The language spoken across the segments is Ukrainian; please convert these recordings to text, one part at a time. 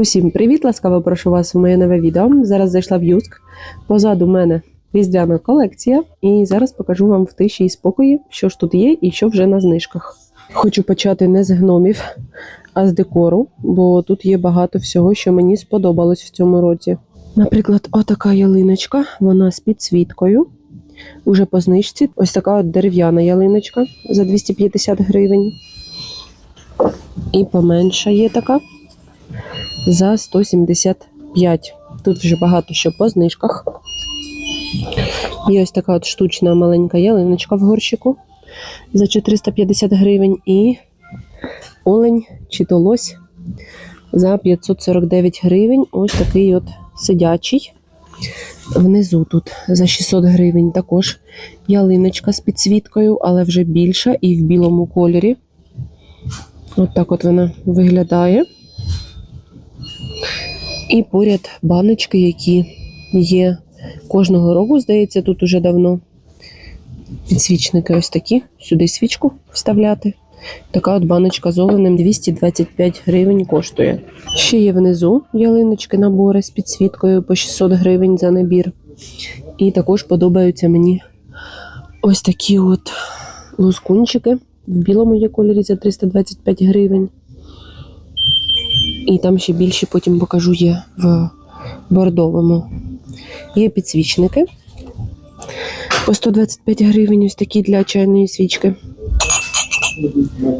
Усім привіт! Ласкаво прошу вас у моє нове відео. Зараз зайшла в Юск. Позаду мене різдвяна колекція, і зараз покажу вам в тиші і спокої, що ж тут є і що вже на знижках. Хочу почати не з гномів, а з декору, бо тут є багато всього, що мені сподобалось в цьому році. Наприклад, отака ялиночка, вона з підсвіткою. Уже по знижці. Ось така от дерев'яна ялиночка за 250 гривень. І поменша є така за 175. Тут вже багато що по знижках. Є ось така от штучна маленька ялиночка в горщику за 450 гривень. І олень чи то лось за 549 гривень. Ось такий от сидячий. Внизу тут за 600 гривень також ялиночка з підсвіткою, але вже більша і в білому кольорі. От так от вона виглядає. І поряд баночки, які є кожного року, здається, тут уже давно. Підсвічники ось такі. Сюди свічку вставляти. Така от баночка з оленем 225 гривень коштує. Ще є внизу ялиночки набори з підсвіткою по 600 гривень за набір. І також подобаються мені ось такі от лускунчики. В білому є кольорі за 325 гривень. І там ще більше потім покажу є в бордовому. Є підсвічники по 125 гривень, ось такі для чайної свічки.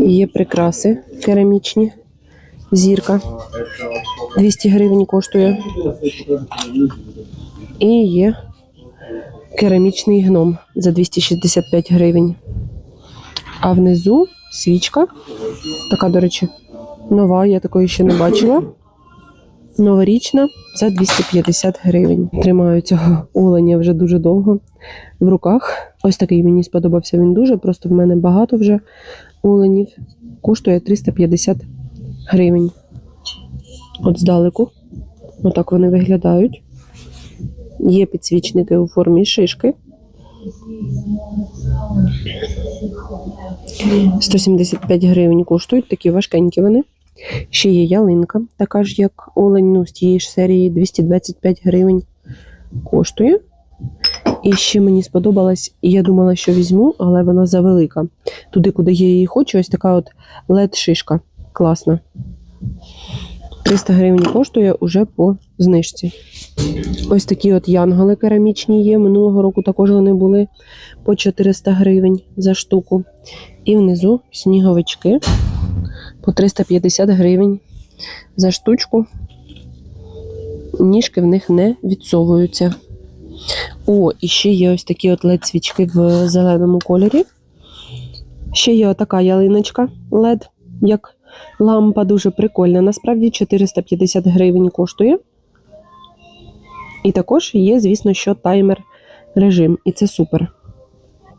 Є прикраси керамічні. Зірка 200 гривень коштує. І є керамічний гном за 265 гривень. А внизу свічка. Така, до речі, нова, я такої ще не бачила. Новорічна за 250 гривень. Тримаю цього оленя вже дуже довго в руках. Ось такий мені сподобався він дуже. Просто в мене багато вже оленів. Коштує 350 гривень. От здалеку. Отак вони виглядають. Є підсвічники у формі шишки. 175 гривень коштують, такі важкенькі вони. Ще є ялинка, така ж, як олень, ну, з тієї ж серії 225 гривень коштує. І ще мені сподобалась, я думала, що візьму, але вона завелика. Туди, куди я її хочу, ось така от LED-шишка. Класна. 300 гривень коштує уже по знижці. Ось такі от янголи керамічні є. Минулого року також вони були по 400 гривень за штуку. І внизу сніговички по 350 гривень за штучку. Ніжки в них не відсовуються. О, і ще є ось такі от led свічки в зеленому кольорі. Ще є отака ялиночка LED, як лампа, дуже прикольна. Насправді 450 гривень коштує. І також є, звісно, що таймер режим, і це супер.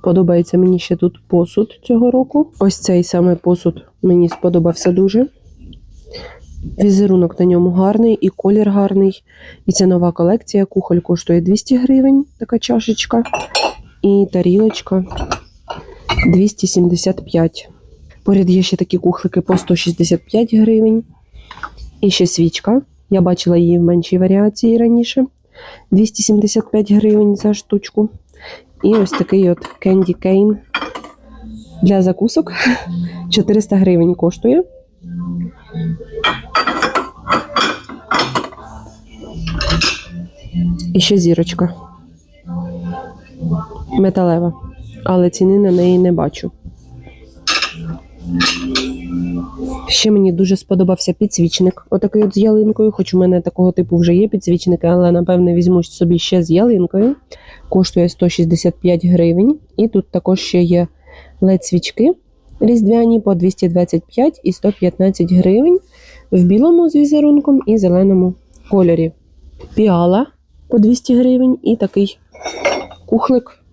Подобається мені ще тут посуд цього року. Ось цей саме посуд мені сподобався дуже. Візерунок на ньому гарний, і колір гарний. І це нова колекція. Кухоль коштує 200 гривень, така чашечка. І тарілочка 275. Поряд є ще такі кухлики по 165 гривень. І ще свічка. Я бачила її в меншій варіації раніше. 275 гривень за штучку. І ось такий от Candy Cane для закусок. 400 гривень коштує. І ще зірочка. Металева. Але ціни на неї не бачу. Ще мені дуже сподобався підсвічник. Отакий от з ялинкою. Хоч у мене такого типу вже є підсвічники, але напевне візьму собі ще з ялинкою. Коштує 165 гривень. І тут також ще є led свічки різдвяні по 225 і 115 гривень в білому з візерунком і зеленому кольорі. Піала по 200 гривень і такий кухлик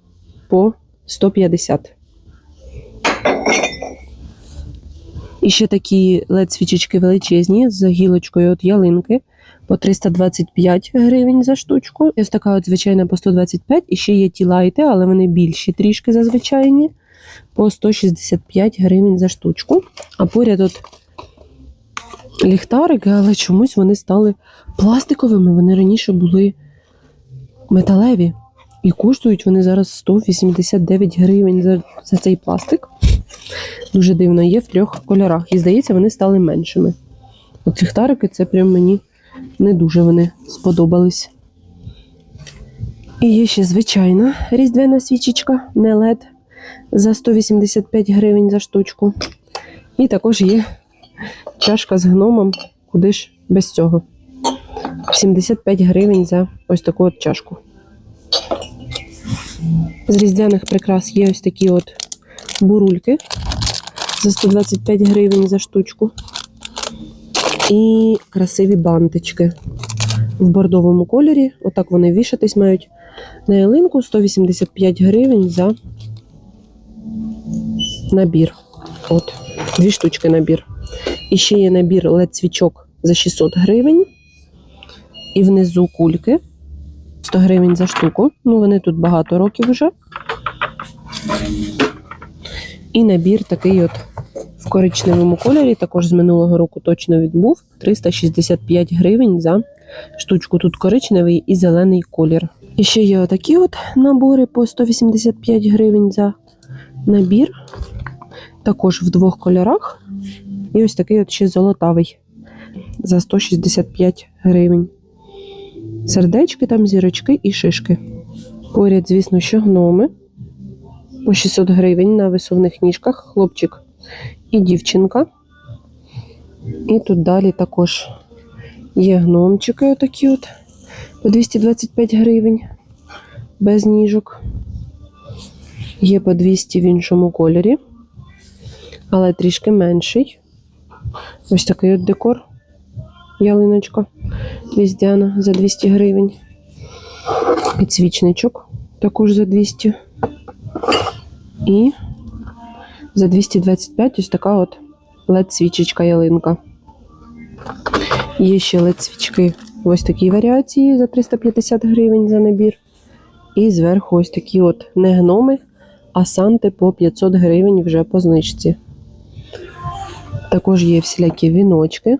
по 150. І ще такі led свічечки величезні з гілочкою от ялинки по 325 гривень за штучку. Ось така от звичайна по 125. І ще є ті лайти, але вони більші трішки за звичайні. По 165 гривень за штучку. А поряд от ліхтарики, але чомусь вони стали пластиковими. Вони раніше були металеві. І коштують вони зараз 189 гривень за, за цей пластик. Дуже дивно, є в трьох кольорах. І здається, вони стали меншими. От ліхтарики це прям мені не дуже вони сподобались. І є ще звичайна різдвяна свічечка, не LED, за 185 гривень за штучку. І також є чашка з гномом, куди ж без цього. 75 гривень за ось таку от чашку. З різдвяних прикрас є ось такі от бурульки за 125 гривень за штучку. І красиві бантички в бордовому кольорі. Отак вони вішатись мають на ялинку 185 гривень за набір. От, дві штучки набір. І ще є набір led свічок за 600 гривень. І внизу кульки 100 гривень за штуку. Ну, вони тут багато років вже. І набір такий от в коричневому кольорі, також з минулого року точно відбув. 365 гривень за штучку. Тут коричневий і зелений колір. І ще є отакі от набори по 185 гривень за набір. Також в двох кольорах. І ось такий от ще золотавий за 165 гривень. Сердечки, там зірочки і шишки. Поряд, звісно, що гноми по 600 гривень на висувних ніжках, хлопчик і дівчинка. І тут далі також є гномчики отакі от по 225 гривень без ніжок. Є по 200 в іншому кольорі, але трішки менший. Ось такий от декор. Ялиночка різдвяна за 200 гривень. Підсвічничок також за 200. І за 225 ось така от LED-свічечка ялинка. Є ще LED-свічки в ось такій варіації за 350 гривень за набір. І зверху ось такі от не гноми, а санти по 500 гривень вже по знижці. Також є всілякі віночки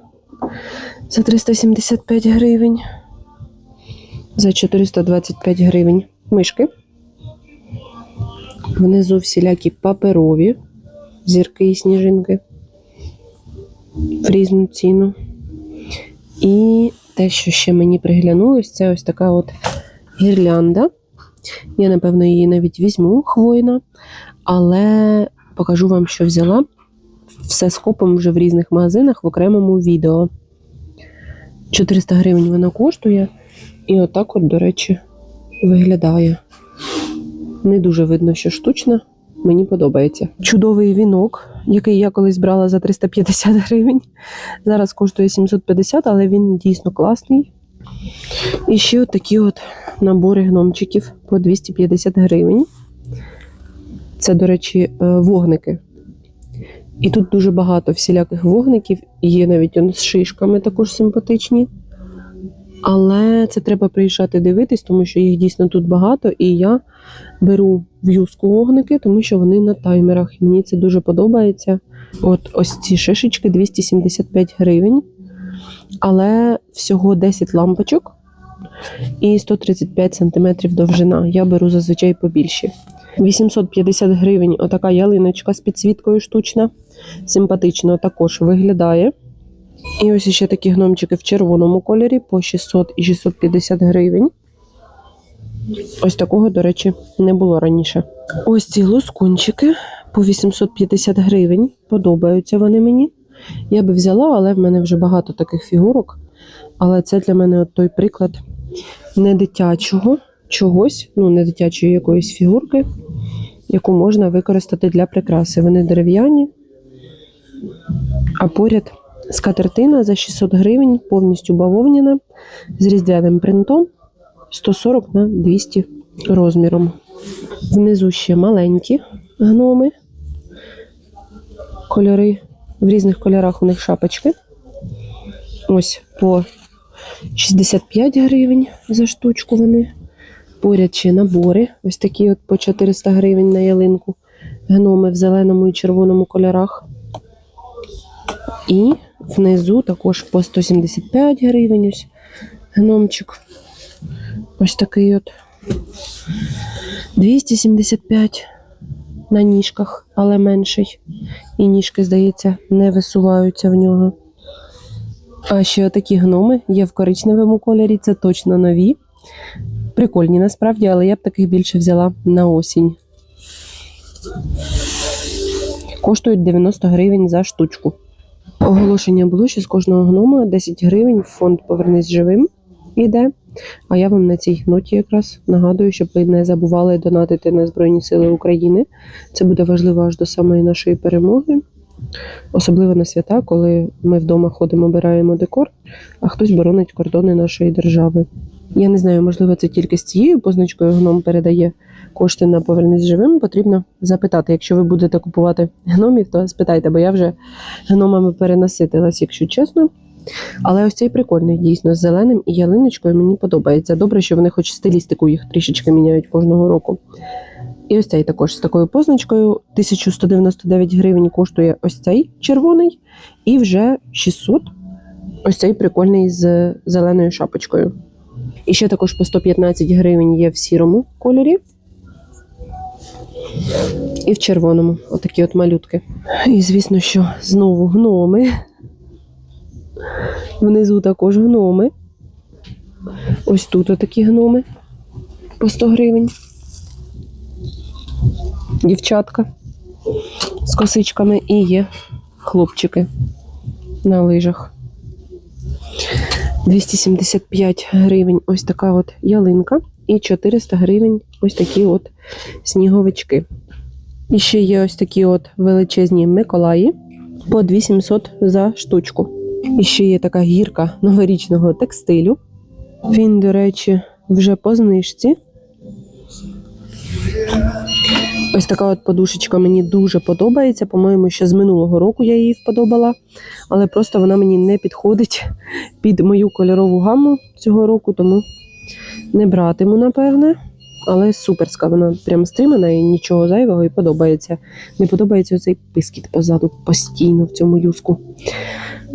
за 375 гривень. За 425 гривень мишки. Внизу всілякі паперові зірки і сніжинки в різну ціну. І те, що ще мені приглянулось, це ось така от гірлянда. Я, напевно, її навіть візьму хвойна, але покажу вам, що взяла все скопом вже в різних магазинах в окремому відео. 400 гривень вона коштує. І отак, от, до речі, виглядає. Не дуже видно, що штучна. Мені подобається. Чудовий вінок, який я колись брала за 350 гривень. Зараз коштує 750, але він дійсно класний. І ще от такі от набори гномчиків по 250 гривень. Це, до речі, е, вогники. І тут дуже багато всіляких вогників, є навіть з шишками також симпатичні. Але це треба приїжджати дивитись, тому що їх дійсно тут багато. І я беру в юску вогники, тому що вони на таймерах. Мені це дуже подобається. От ось ці шишечки 275 гривень. Але всього 10 лампочок і 135 см довжина. Я беру зазвичай побільші. 850 гривень отака ялиночка з підсвіткою штучна. Симпатично також виглядає. І ось ще такі гномчики в червоному кольорі по 600 і 650 гривень. Ось такого, до речі, не було раніше. Ось ці лоскунчики по 850 гривень. Подобаються вони мені. Я би взяла, але в мене вже багато таких фігурок. Але це для мене от той приклад не дитячого чогось, ну, не дитячої якоїсь фігурки, яку можна використати для прикраси. Вони дерев'яні, а поряд скатертина за 600 гривень, повністю бавовняна, з різдвяним принтом 140 на 200 розміром. Внизу ще маленькі гноми, кольори, в різних кольорах у них шапочки. Ось по 65 гривень за штучку вони. Поряд ще набори. Ось такі от по 400 гривень на ялинку. Гноми в зеленому і червоному кольорах. І Внизу також по 175 гривень ось гномчик. Ось такий от 275 на ніжках, але менший. І ніжки, здається, не висуваються в нього. А ще такі гноми є в коричневому кольорі, це точно нові. Прикольні насправді, але я б таких більше взяла на осінь. Коштують 90 гривень за штучку. Оголошення було, що з кожного гнома 10 гривень в фонд Повернись живим іде. А я вам на цій ноті якраз нагадую, щоб ви не забували донатити на Збройні Сили України. Це буде важливо аж до самої нашої перемоги. Особливо на свята, коли ми вдома ходимо, обираємо декор, а хтось боронить кордони нашої держави. Я не знаю, можливо, це тільки з цією позначкою гном передає кошти на повернись живим. Потрібно запитати, якщо ви будете купувати гномів, то спитайте, бо я вже гномами перенаситилась, якщо чесно. Але ось цей прикольний, дійсно, з зеленим і ялиночкою мені подобається. Добре, що вони хоч стилістику їх трішечки міняють кожного року. І ось цей також з такою позначкою 1199 гривень коштує ось цей червоний, і вже 600 ось цей прикольний з зеленою шапочкою. І ще також по 115 гривень є в сірому кольорі. І в червоному. Отакі от малютки. І звісно, що знову гноми. Внизу також гноми. Ось тут отакі гноми по 100 гривень. Дівчатка з косичками і є хлопчики на лижах. 275 гривень ось така от ялинка, і 400 гривень ось такі от сніговички. І ще є ось такі от величезні Миколаї по 2700 за штучку. І ще є така гірка новорічного текстилю. Він, до речі, вже по знижці. Ось така от подушечка мені дуже подобається. По-моєму, ще з минулого року я її вподобала, але просто вона мені не підходить під мою кольорову гамму цього року, тому не братиму, напевне. Але суперська, вона прям стримана і нічого зайвого і подобається. Не подобається оцей пискіт позаду постійно в цьому юску.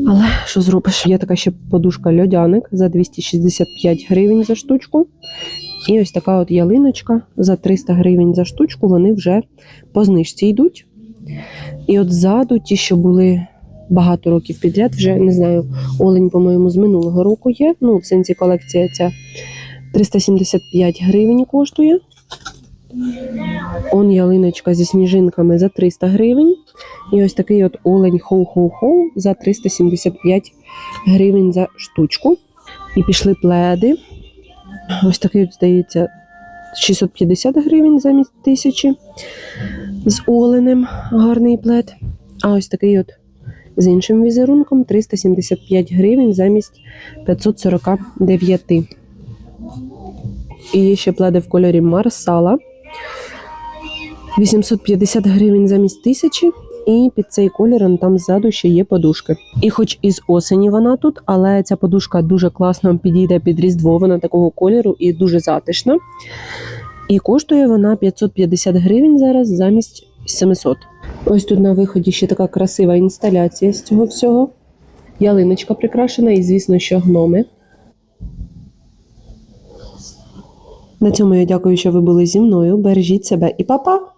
Але що зробиш? Є така ще подушка льодяник за 265 гривень за штучку. І ось така от ялиночка за 300 гривень за штучку, вони вже по знижці йдуть. І от ззаду ті, що були багато років підряд, вже не знаю, олень, по-моєму, з минулого року є. Ну, в сенсі колекція ця 375 гривень коштує. Он ялиночка зі сніжинками за 300 гривень. І ось такий от олень хоу-хоу-хоу за 375 гривень за штучку. І пішли пледи. Ось такий, здається, 650 гривень замість тисячі з оленем гарний плед. А ось такий от з іншим візерунком 375 гривень замість 549. І є ще пледи в кольорі Марсала. 850 гривень замість тисячі. І під цей колір там ззаду ще є подушки. І хоч із осені вона тут, але ця подушка дуже класно підійде під різдво, вона такого кольору і дуже затишна. І коштує вона 550 гривень зараз замість 700. Ось тут на виході ще така красива інсталяція з цього всього. Ялиночка прикрашена, і, звісно, що гноми. На цьому я дякую, що ви були зі мною. Бережіть себе і па-па!